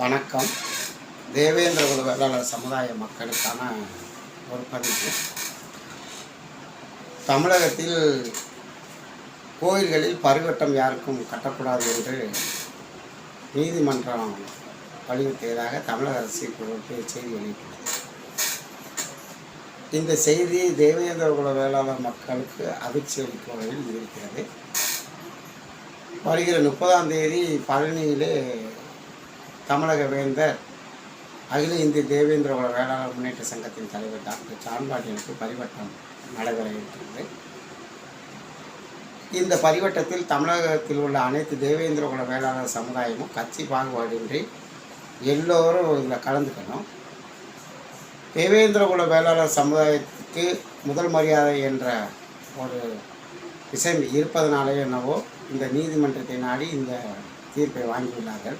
வணக்கம். தேவேந்திர குல வேளாளர் சமுதாய மக்களுக்கான ஒரு பதிவு. தமிழகத்தில் கோயில்களில் பருவட்டம் யாருக்கும் கட்டக்கூடாது என்று நீதிமன்றம் வலியுறுத்தியதாக தமிழக அரசு இப்பொழுது செய்தி வெளியிட்டுள்ளது. இந்த செய்தி தேவேந்திர குல வேளாளர் மக்களுக்கு அதிர்ச்சி அளிக்கும் வகையில் இருக்கிறது. வருகிற முப்பதாம் தேதி பழனியிலே தமிழக வேந்தர் அகில இந்திய தேவேந்திர குல வேளாளர் முன்னேற்ற சங்கத்தின் தலைவர் டாக்டர் சான்பாட்டியனுக்கு பரிவட்டம் நடைபெற இருக்கிறது. இந்த பரிவட்டத்தில் தமிழகத்தில் உள்ள அனைத்து தேவேந்திர குல வேளாளர் சமுதாயமும் கட்சி பாகுபாடின்றி எல்லோரும் இதில் கலந்துக்கணும். தேவேந்திர குல வேளாளர் சமுதாயத்துக்கு முதல் மரியாதை என்ற ஒரு விஷயம் இருப்பதனாலே என்னவோ இந்த நீதிமன்றத்தை நாடி இந்த தீர்ப்பை வாங்கியுள்ளார்கள்.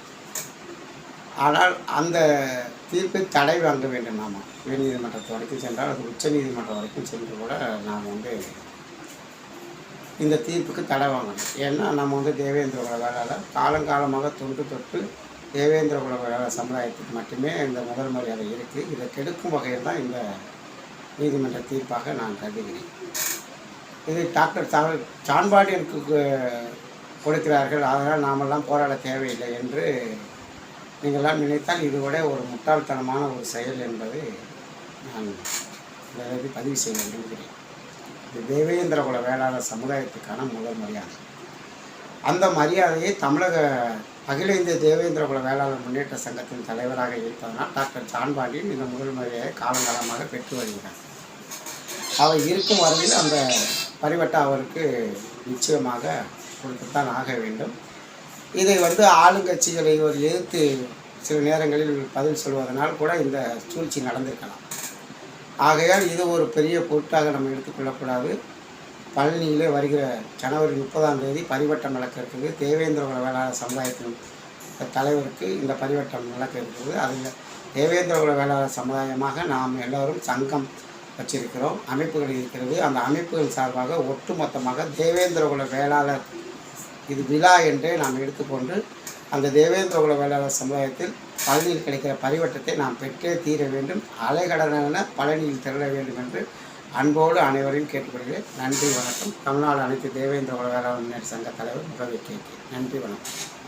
ஆனால் அந்த தீர்ப்பை தடை வாங்க வேண்டும் நாம். உயர்நீதிமன்றத்து வரைக்கும் சென்றால் அது உச்சநீதிமன்றம் வரைக்கும் சென்று கூட நாம் வந்து இந்த தீர்ப்புக்கு தடை வாங்கணும். ஏன்னா நம்ம வந்து தேவேந்திர குல காலங்காலமாக தொன்று தொட்டு தேவேந்திர குல சமுதாயத்துக்கு மட்டுமே இந்த முதல் மரியாதை இருக்குது இதை கெடுக்கும் வகையில் தான் இந்த நீதிமன்ற தீர்ப்பாக நான் கருதுகிறேன். இது டாக்டர் சா சான்பாடியனுக்கு கொடுக்கிறார்கள். அதனால் நாமெல்லாம் போராட தேவையில்லை என்று நீங்கள்லாம் நினைத்தால் இது ஒரு முட்டாள்தனமான ஒரு செயல் என்பது நான் இதை பதிவு செய்ய விரும்புகிறேன். இது தேவேந்திர குல வேளாளர் சமுதாயத்துக்கான முதல் மரியாதை. அந்த மரியாதையை தமிழக அகில இந்திய தேவேந்திர குல வேளாளர் முன்னேற்ற சங்கத்தின் தலைவராக இருப்பதனால் டாக்டர் சான்பாண்டியன் இந்த முதல் மரியாதையை காலங்காலமாக பெற்று வருகிறார். அவர் இருக்கும் வரையில் அந்த பரிவட்ட அவருக்கு நிச்சயமாக கொடுத்துத்தான் ஆக வேண்டும். இதை வந்து ஆளுங்கட்சிகளை ஒரு எதிர்த்து சில நேரங்களில் பதில் சொல்வதனால் கூட இந்த சூழ்ச்சி நடந்திருக்கலாம். ஆகையால் இது ஒரு பெரிய பொருட்டாக நம்ம எடுத்துக்கொள்ளக்கூடாது பழனியிலே வருகிற ஜனவரி முப்பதாம் தேதி பரிவட்டம் நடக்க இருக்குது. தேவேந்திர வேளாளர் சமுதாயத்தின் தலைவருக்கு இந்த பரிவட்டம் நடக்க இருக்குது. அதில் தேவேந்திரகுல வேளாண் வேளாளர் சமுதாயமாக நாம் எல்லோரும் சங்கம் வச்சிருக்கிறோம். அமைப்புகள் இருக்கிறது. அந்த அமைப்புகள் சார்பாக ஒட்டுமொத்தமாக தேவேந்திரகுல வேளாளர் இது விழா என்றே நாம் எடுத்துக்கொண்டு அந்த தேவேந்திர குல வேளாளர் சமுதாயத்தில் பழனியில் கிடைக்கிற பரிவட்டத்தை நாம் பெற்றே தீர வேண்டும் அலைகடன பழனியில் திரள வேண்டும் என்று அன்போடு அனைவரையும் கேட்டுக்கொள்கிறேன். நன்றி வணக்கம். தமிழ்நாடு அனைத்து தேவேந்திர குல வேளாளர் முன்னேற்ற சங்க தலைவர் முகவை கேட்கிறேன் நன்றி வணக்கம்.